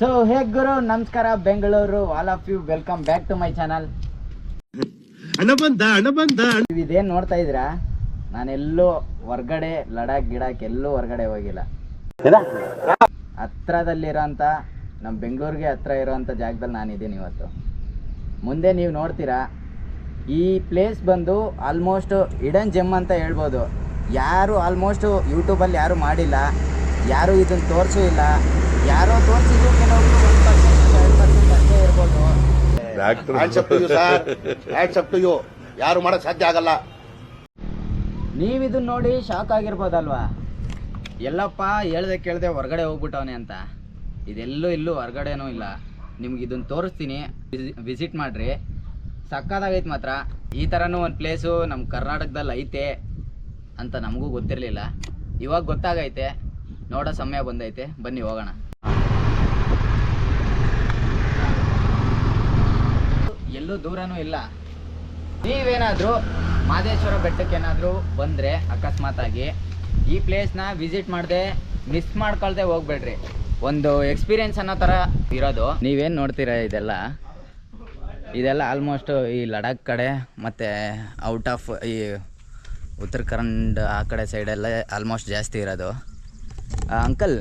So ಹೇಗ್ ಗುರು ನಮಸ್ಕಾರ Bengaluru all of you welcome back to my channel ಇದೇನ್ ನೋಡ್ತಾ ನಾನು ನಾನೆಲ್ಲೂ ಹೊರ್ಗಡೆ ಲಡಾಕ್ ಗಿಡಾಕ್ ಎಲ್ಲೂ ಹೊರ್ಗಡೆ ಹೋಗಿಲ್ಲ. ಹತ್ರದಲ್ಲಿರೋಂಥ ನಮ್ಮ ಬೆಂಗಳೂರಿಗೆ ಹತ್ರ ಇರೋಂಥ ಜಾಗದಲ್ಲಿ ನಾನಿದ್ದೀನಿ ಇವತ್ತು. ಮುಂದೆ ನೀವು ನೋಡ್ತೀರಾ ಈ ಪ್ಲೇಸ್ ಬಂದು ಆಲ್ಮೋಸ್ಟ್ ಇಡನ್ ಜೆಮ್ ಅಂತ ಹೇಳ್ಬೋದು. ಯಾರು ಆಲ್ಮೋಸ್ಟ್ ಯೂಟ್ಯೂಬಲ್ಲಿ ಯಾರು ಮಾಡಿಲ್ಲ ಯಾರು ಇದನ್ನು ತೋರಿಸೂ ಇಲ್ಲ ಯಾರೋ ತೋರಿಸಿದ್ರು ಕೆಲವರು ಒಂದು ಪರ್ಸೆಂಟ್ ಎರಡು ಪರ್ಸೆಂಟ್ ಅಷ್ಟೇ ಇರ್ಬೋದು. Hands up to you sir hands up to you ಯಾರು ಮಾಡಕ್ ಸಾಧ್ಯ ಆಗಲ್ಲ. ನೀವು ಇದನ್ನ ನೋಡಿ ಶಾಕ್ ಆಗಿರ್ಬೋದಲ್ವಾ? ಎಲ್ಲಪ್ಪ ಹೇಳ್ದೆ ಕೇಳ್ದೆ ಹೊರಗಡೆ ಹೋಗ್ಬಿಟ್ಟವನೆ ಅಂತ. ಇದೆಲ್ಲೂ ಇಲ್ಲೂ ಹೊರಗಡೆನೂ ಇಲ್ಲ. ನಿಮ್ಗೆ ಇದನ್ನ ತೋರಿಸ್ತೀನಿ. ವಿಸಿಟ್ ಮಾಡ್ರಿ. ಸಕ್ಕದಾಗೈತೆ ಮಾತ್ರ. ಈ ಥರನೂ ಒಂದು ಪ್ಲೇಸು ನಮ್ಮ ಕರ್ನಾಟಕದಲ್ಲಿ ಐತೆ ಅಂತ ನಮಗೂ ಗೊತ್ತಿರಲಿಲ್ಲ. ಇವಾಗ ಗೊತ್ತಾಗೈತೆ. ನೋಡೋ ಸಮಯ ಬಂದೈತೆ. ಬನ್ನಿ ಹೋಗೋಣ ಎಲ್ಲೂ ದೂರನೂ ಇಲ್ಲ. ನೀವೇನಾದರೂ ಮಾದೇಶ್ವರ ಬೆಟ್ಟಕ್ಕೇನಾದರೂ ಬಂದರೆ ಅಕಸ್ಮಾತಾಗಿ ಈ ಪ್ಲೇಸ್ನ ವಿಸಿಟ್ ಮಾಡದೆ ಮಿಸ್ ಮಾಡ್ಕೊಳ್ದೆ ಹೋಗ್ಬೇಡ್ರಿ. ಒಂದು ಎಕ್ಸ್ಪೀರಿಯನ್ಸ್ ಅನ್ನೋ ಥರ ಇರೋದು. ನೀವೇನು ನೋಡ್ತೀರಾ ಇದೆಲ್ಲ? ಇದೆಲ್ಲ ಆಲ್ಮೋಸ್ಟ್ ಈ ಲಡಾಖ್ ಕಡೆ ಮತ್ತು ಔಟ್ ಆಫ್ ಈ ಉತ್ತರ ಕನ್ನಡ ಆ ಕಡೆ ಸೈಡೆಲ್ಲ ಆಲ್ಮೋಸ್ಟ್ ಜಾಸ್ತಿ ಇರೋದು. ಅಂಕಲ್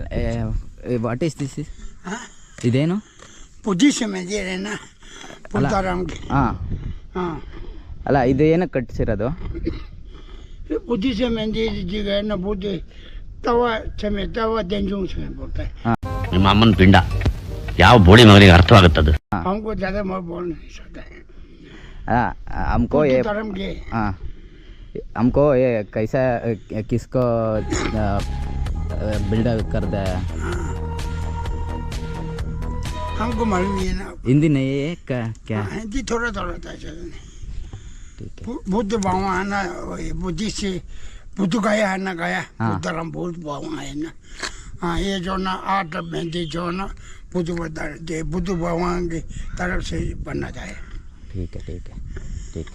ವಾಟ್ ಈಸ್ ದಿಸ್ ಇದೇನು? position में दे रहे ना पुलताराम के ಹಾಂ हाँ ಅಲ್ಲ ಇದು ಏನಕ್ಕೆ ಕಟ್ಟಿಸಿರೋದು position में दे दीजिएगा ना बोलते तवा समय तवा डेंजू समय बोलता है ನಿಮ್ಮ ಅಮ್ಮನ ಪಿಂಡ ಯಾವ ಬೋಳಿ ಮಗನಿಗೆ ಅರ್ಥವಾಗುತ್ತದು हमको ज़्यादा मैं बोल नहीं सकता है हाँ हमको ये पुलताराम के हाँ हमको ये कैसा अ, किसको बिल्ड कर दे हमको मालूम ही है ना हिंदी नहीं है क्या क्या हाँ, हिंदी थोड़ा थोड़ा था चलो ठीक है बु- बुद्ध बाबा है ना वही बुद्धिस्ट से बुद्ध गया है ना गया हाँ। पुलताराम बुद्ध बाबा है ना हाँ ये जो ना आठ मेहंदी जो ना बुद्ध बता दे बुद्ध भगवान की तरफ से बनना जाए ठीक है ठीक है ठीक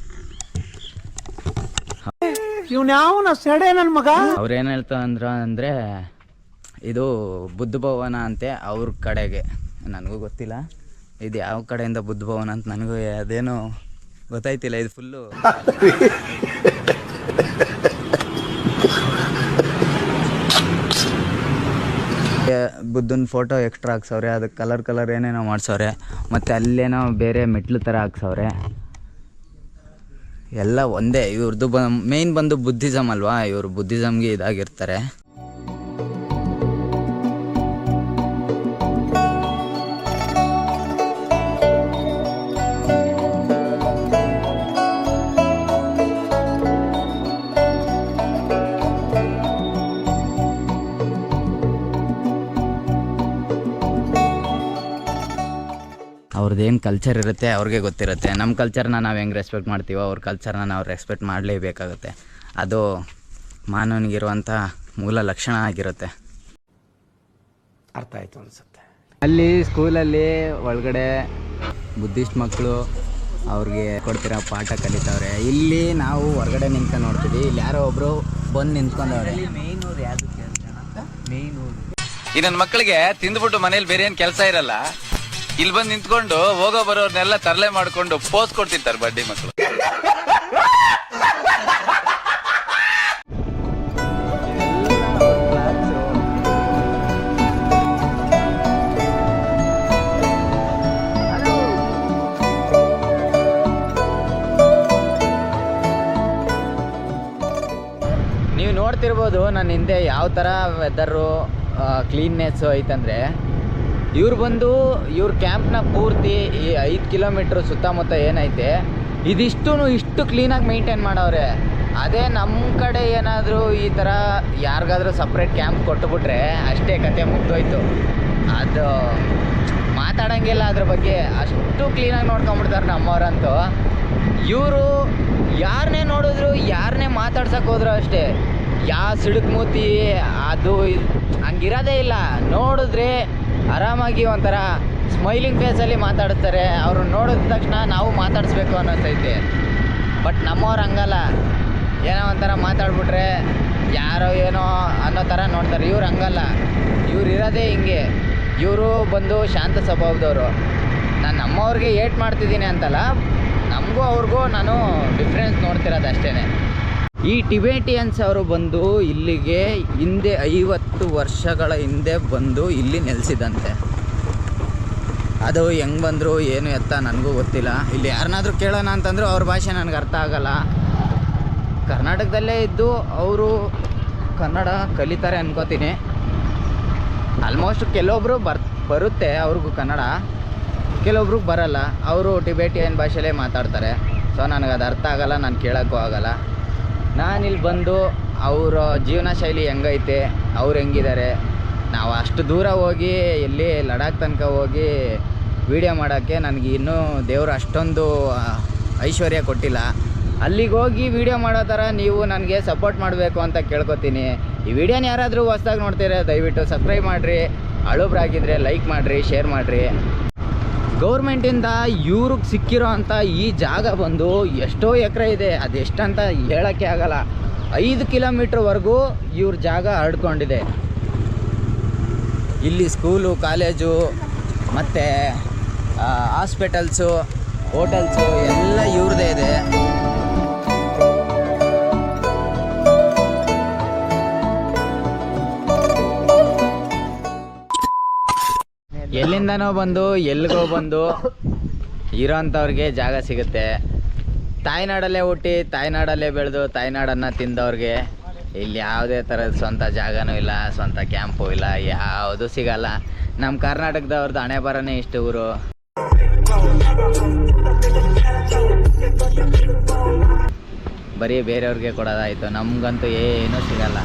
ಅವ್ರು ಏನು ಹೇಳ್ತಾ ಅಂದ್ರ ಅಂದರೆ ಇದು ಬುದ್ಧ ಭವನ ಅಂತೆ ಅವ್ರ ಕಡೆಗೆ ನನಗೂ ಗೊತ್ತಿಲ್ಲ. ಇದು ಯಾವ ಕಡೆಯಿಂದ ಬುದ್ಧ ಭವನ ಅಂತ ನನಗೂ ಅದೇನೋ ಗೊತ್ತಾಯ್ತಿಲ್ಲ, ಇದು ಫುಲ್ಲು ಬುದ್ಧನ ಫೋಟೋ ಎಕ್ಸ್ಟ್ರಾ ಹಾಕ್ಸವ್ರೆ ಅದಕ್ಕೆ ಕಲರ್ ಕಲರ್ ಏನೇನೋ ಮಾಡ್ಸವ್ರೆ, ಮತ್ತು ಅಲ್ಲೇನೋ ಬೇರೆ ಮೆಟ್ಲು ಥರ ಹಾಕ್ಸವ್ರೆ. ಎಲ್ಲ ಒಂದೇ ಇವ್ರದ್ದು ಬ ಮೇಯ್ನ್ ಬಂದು ಬುದ್ಧಿಸಮ್ ಅಲ್ವಾ, ಇವರು ಬುದ್ಧಿಸಮ್ಗೆ ಇದಾಗಿರ್ತಾರೆ. ಅವ್ರದ್ದೇನು ಕಲ್ಚರ್ ಇರುತ್ತೆ ಅವ್ರಿಗೆ ಗೊತ್ತಿರುತ್ತೆ. ನಮ್ಮ ಕಲ್ಚರ್ನ ನಾವು ಹೆಂಗೆ ರೆಸ್ಪೆಕ್ಟ್ ಮಾಡ್ತೀವೋ ಅವ್ರ ಕಲ್ಚರ್ನ ನಾವು ರೆಸ್ಪೆಕ್ಟ್ ಮಾಡಲೇಬೇಕಾಗುತ್ತೆ. ಅದು ಮಾನವನಿಗಿರುವಂಥ ಮೂಲ ಲಕ್ಷಣ ಆಗಿರುತ್ತೆ. ಅರ್ಥ ಆಯಿತು ಅನ್ಸುತ್ತೆ. ಅಲ್ಲಿ ಸ್ಕೂಲಲ್ಲಿ ಒಳಗಡೆ ಬುದ್ಧಿಸ್ಟ್ ಮಕ್ಕಳು ಅವ್ರಿಗೆ ಕೊಡ್ತಿರೋ ಪಾಠ ಕಲಿತವ್ರೆ. ಇಲ್ಲಿ ನಾವು ಹೊರಗಡೆ ನಿಂತ್ಕೊಂಡು ನೋಡ್ತೀವಿ. ಇಲ್ಲಿ ಯಾರೋ ಒಬ್ಬರು ಬಂದು ನಿಂತ್ಕೊಂಡವ್ರೆ. ಈ ನನ್ನ ಮಕ್ಕಳಿಗೆ ತಿಂದ್ಬಿಟ್ಟು ಮನೇಲಿ ಬೇರೆ ಏನು ಕೆಲಸ ಇರಲ್ಲ? ಇಲ್ಲಿ ಬಂದು ನಿಂತ್ಕೊಂಡು ಹೋಗೋ ಬರೋರ್ನೆಲ್ಲ ತರಲೆ ಮಾಡ್ಕೊಂಡು ಪೋಸ್ ಕೊಡ್ತಿರ್ತಾರೆ ಬಡ್ಡಿ ಮಕ್ಕಳು ನೀವು ನೋಡ್ತಿರ್ಬೋದು ನನ್ನ ಹಿಂದೆ ಯಾವ ಥರ ವೆದರು ಕ್ಲೀನ್ನೆಸ್ಸು ಐತಂದರೆ ಇವ್ರು ಬಂದು, ಇವ್ರ ಕ್ಯಾಂಪ್ನ ಪೂರ್ತಿ ಈ ಐದು ಕಿಲೋಮೀಟ್ರ್ ಸುತ್ತಮುತ್ತ ಏನೈತೆ ಇದಿಷ್ಟು ಇಷ್ಟು ಕ್ಲೀನಾಗಿ ಮೇಂಟೈನ್ ಮಾಡವ್ರೆ. ಅದೇ ನಮ್ಮ ಕಡೆ ಏನಾದರೂ ಈ ಥರ ಯಾರಿಗಾದ್ರೂ ಸಪ್ರೇಟ್ ಕ್ಯಾಂಪ್ ಕೊಟ್ಟುಬಿಟ್ರೆ ಅಷ್ಟೇ ಕತೆ ಮುಗ್ದೋಯ್ತು. ಅದು ಮಾತಾಡಂಗಿಲ್ಲ ಅದ್ರ ಬಗ್ಗೆ. ಅಷ್ಟು ಕ್ಲೀನಾಗಿ ನೋಡ್ಕೊಂಬಿಡ್ತಾರೆ ನಮ್ಮವರಂತೂ. ಇವರು ಯಾರನ್ನೇ ನೋಡಿದ್ರು ಯಾರನ್ನೇ ಮಾತಾಡ್ಸಕ್ಕೆ ಹೋದ್ರು ಅಷ್ಟೇ. ಯಾವ ಸಿಡುಕು ಮೂತಿ, ಅದು ಹಂಗಿರೋದೇ ಇಲ್ಲ. ನೋಡಿದ್ರೆ ಆರಾಮಾಗಿ ಒಂಥರ ಸ್ಮೈಲಿಂಗ್ ಫೇಸಲ್ಲಿ ಮಾತಾಡಿಸ್ತಾರೆ ಅವ್ರನ್ನ ನೋಡಿದ ತಕ್ಷಣ ನಾವು ಮಾತಾಡಿಸ್ಬೇಕು ಅನ್ನಿಸ್ತೈತೆ. ಬಟ್ ನಮ್ಮವ್ರು ಹಂಗಲ್ಲ. ಏನೋ ಒಂಥರ ಮಾತಾಡ್ಬಿಟ್ರೆ ಯಾರೋ ಏನೋ ಅನ್ನೋ ಥರ ನೋಡ್ತಾರೆ. ಇವ್ರು ಹಂಗಲ್ಲ. ಇವ್ರು ಇರೋದೇ ಹಿಂಗೆ. ಇವರು ಬಂದು ಶಾಂತ ಸ್ವಭಾವದವರು. ನಾನು ನಮ್ಮವ್ರಿಗೆ ಏಟ್ ಮಾಡ್ತಿದ್ದೀನಿ ಅಂತಲ್ಲ, ನಮಗೂ ಅವ್ರಿಗೂ ನಾನು ಡಿಫ್ರೆನ್ಸ್ ನೋಡ್ತಿರೋದು ಅಷ್ಟೇ ಈ ಟಿಬೇಟಿಯನ್ಸ್ ಅವರು ಬಂದು ಇಲ್ಲಿಗೆ ಹಿಂದೆ ಐವತ್ತು ವರ್ಷಗಳ ಹಿಂದೆ ಬಂದು ಇಲ್ಲಿ ನೆಲೆಸಿದಂತೆ. ಅದು ಹೆಂಗೆ ಬಂದರು, ಏನು ಎತ್ತ ನನಗೂ ಗೊತ್ತಿಲ್ಲ. ಇಲ್ಲಿ ಯಾರನ್ನಾದ್ರೂ ಕೇಳೋಣ ಅಂತಂದ್ರು ಅವ್ರ ಭಾಷೆ ನನಗೆ ಅರ್ಥ ಆಗಲ್ಲ. ಕರ್ನಾಟಕದಲ್ಲೇ ಇದ್ದು ಅವರು ಕನ್ನಡ ಕಲಿತಾರೆ ಅನ್ಕೋತೀನಿ. ಆಲ್ಮೋಸ್ಟ್ ಕೆಲವೊಬ್ಬರು ಬರ್, ಬರುತ್ತೆ ಅವ್ರಿಗೂ ಕನ್ನಡ. ಕೆಲವೊಬ್ರಿಗೆ ಬರಲ್ಲ. ಅವರು ಟಿಬೇಟಿಯನ್ ಭಾಷೆಲೇ ಮಾತಾಡ್ತಾರೆ. ಸೊ ನನಗೆ ಅದು ಅರ್ಥ ಆಗಲ್ಲ, ನಾನು ಕೇಳೋಕ್ಕೂ ಆಗಲ್ಲ. ನಾನಿಲ್ಲಿ ಬಂದು ಅವರ ಜೀವನ ಶೈಲಿ ಹೆಂಗೈತೆ, ಅವ್ರು ಹೆಂಗಿದ್ದಾರೆ ನಾವು ಅಷ್ಟು ದೂರ ಹೋಗಿ ಎಲ್ಲಿ ಲಡಾಖ್ ತನಕ ಹೋಗಿ ವೀಡಿಯೋ ಮಾಡೋಕ್ಕೆ ನನಗೆ ಇನ್ನೂ ದೇವರು ಅಷ್ಟೊಂದು ಐಶ್ವರ್ಯ ಕೊಟ್ಟಿಲ್ಲ. ಅಲ್ಲಿಗೆ ಹೋಗಿ ವೀಡಿಯೋ ಮಾಡೋ ಥರ ನೀವು ನನಗೆ ಸಪೋರ್ಟ್ ಮಾಡಬೇಕು ಅಂತ ಕೇಳ್ಕೊತೀನಿ. ಈ ವಿಡಿಯೋನ ಯಾರಾದರೂ ಹೊಸ್ದಾಗಿ ನೋಡ್ತೀರಾ ದಯವಿಟ್ಟು ಸಬ್ಸ್ಕ್ರೈಬ್ ಮಾಡಿರಿ ಅಳುಬ್ರಾಗಿದ್ದರೆ ಲೈಕ್ ಮಾಡಿರಿ ಶೇರ್ ಮಾಡಿರಿ. ಗೌರ್ಮೆಂಟಿಂದ ಇವ್ರಿಗೆ ಸಿಕ್ಕಿರೋ ಅಂಥ ಈ ಜಾಗ ಬಂದು ಎಷ್ಟೋ ಎಕರೆ ಇದೆ, ಅದೆಷ್ಟಂತ ಹೇಳೋಕ್ಕೆ ಆಗಲ್ಲ. ಐದು ಕಿಲೋಮೀಟ್ರ್ವರೆಗೂ ಇವ್ರ ಜಾಗ ಹರಡ್ಕೊಂಡಿದೆ. ಇಲ್ಲಿ ಸ್ಕೂಲು, ಕಾಲೇಜು, ಮತ್ತು ಹಾಸ್ಪಿಟಲ್ಸು, ಹೋಟೆಲ್ಸು ಎಲ್ಲ ಇವ್ರದ್ದೇ ಇದೆ. ಎಲ್ಲಿಂದನೋ ಬಂದು, ಎಲ್ಲಿಗೋ ಬಂದು ಇರೋಂಥವ್ರಿಗೆ ಜಾಗ ಸಿಗುತ್ತೆ. ತಾಯ್ನಾಡಲ್ಲೇ ಹುಟ್ಟಿ, ತಾಯ್ನಾಡಲ್ಲೇ ಬೆಳೆದು, ತಾಯ್ನಾಡನ್ನು ತಿಂದವ್ರಿಗೆ ಇಲ್ಲಿ ಯಾವುದೇ ಥರದ ಸ್ವಂತ ಜಾಗನೂ ಇಲ್ಲ, ಸ್ವಂತ ಕ್ಯಾಂಪು ಇಲ್ಲ, ಯಾವುದು ಸಿಗಲ್ಲ. ನಮ್ಮ ಕರ್ನಾಟಕದವ್ರದ್ದು ಹಣೆ ಬರನೇ ಇಷ್ಟು ಊರು ಬರೀ ಬೇರೆಯವ್ರಿಗೆ ಕೊಡೋದಾಯಿತು, ನಮಗಂತೂ ಏನೂ ಸಿಗಲ್ಲ.